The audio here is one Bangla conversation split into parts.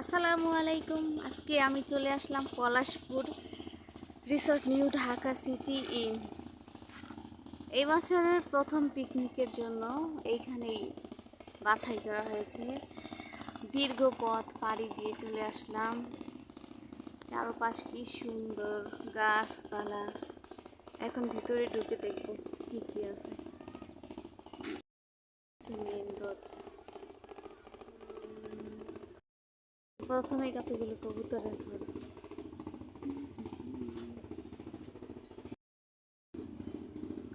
আসসালামু আলাইকুম। আজকে আমি চলে আসলাম Palashpur resort new Dhaka city inn. এই বছরের প্রথম পিকনিকের জন্য এইখানেই বাছাই করা হয়েছে। দীর্ঘ পথ পাড়ি দিয়ে চলে আসলাম। চারপাশ কি সুন্দর গাছপালা। এখন ভিতরে ঢুকে দেখব কি কি আছে। প্রথমে কতগুলো কবুতরের ঘর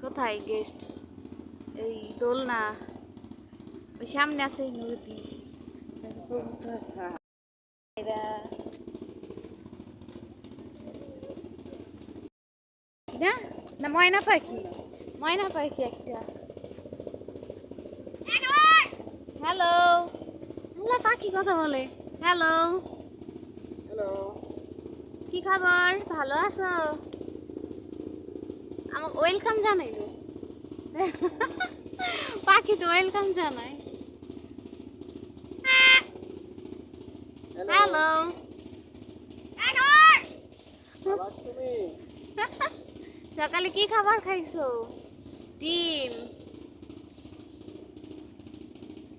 কোথায় গেস্ট এই দোলনা। ওই সামনে আছে নদী। কবুতর। এরা। না না ময়না পাখি। ময়না পাখি একটা। হ্যালো। হ্যালো। পাখি কথা বলে। হ্যালো হ্যালো কি খবর? ভালো আছো? আমাকে ওয়েলকাম জানাইলো পাখি তো ওয়েলকাম জানাই হ্যালো সকালে কি খাবার খাইছো? ডিম।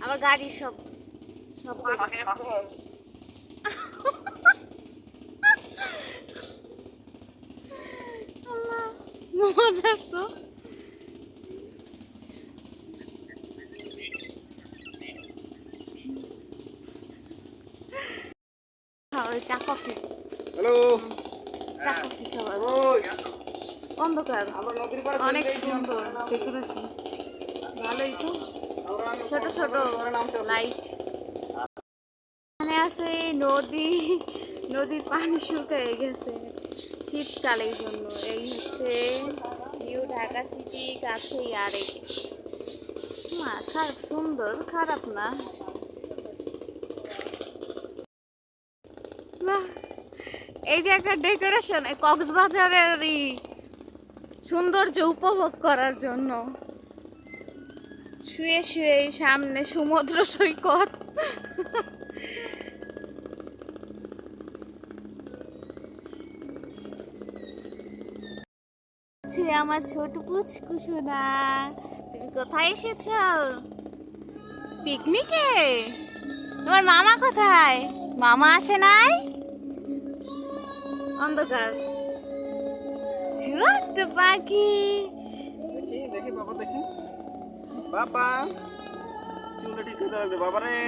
আবার গাড়ির শব্দ। শব্দ। মজার তো। চা কফি। হ্যালো। চা কফি খাবার অন্ধকার অনেক। সুন্দর ডেকোরেশন। ভালোই তো। ছোট ছোট। লাইট এখানে আছে নদী নদীর পানি শুকিয়ে গেছে। শীতকালের জন্য। এই হচ্ছে নিউ ঢাকা সিটি কাছেই আরেক। খারাপ সুন্দর, খারাপ না? এই যে একটা ডেকোরেশন কক্সবাজারের সৌন্দর্য উপভোগ করার জন্য। শুয়ে শুয়ে সামনে সমুদ্র সৈকত। ছে আমার ছোট পুচকু সোনা। তুমি কোথায় এসেছ? পিকনিকে? তোমার মামা কোথায়? মামা আসে নাই? অন্ধকার। ছোট্ট পাখি। দেখি বাবা দেখি। বাবা, চুলটা বাবা রে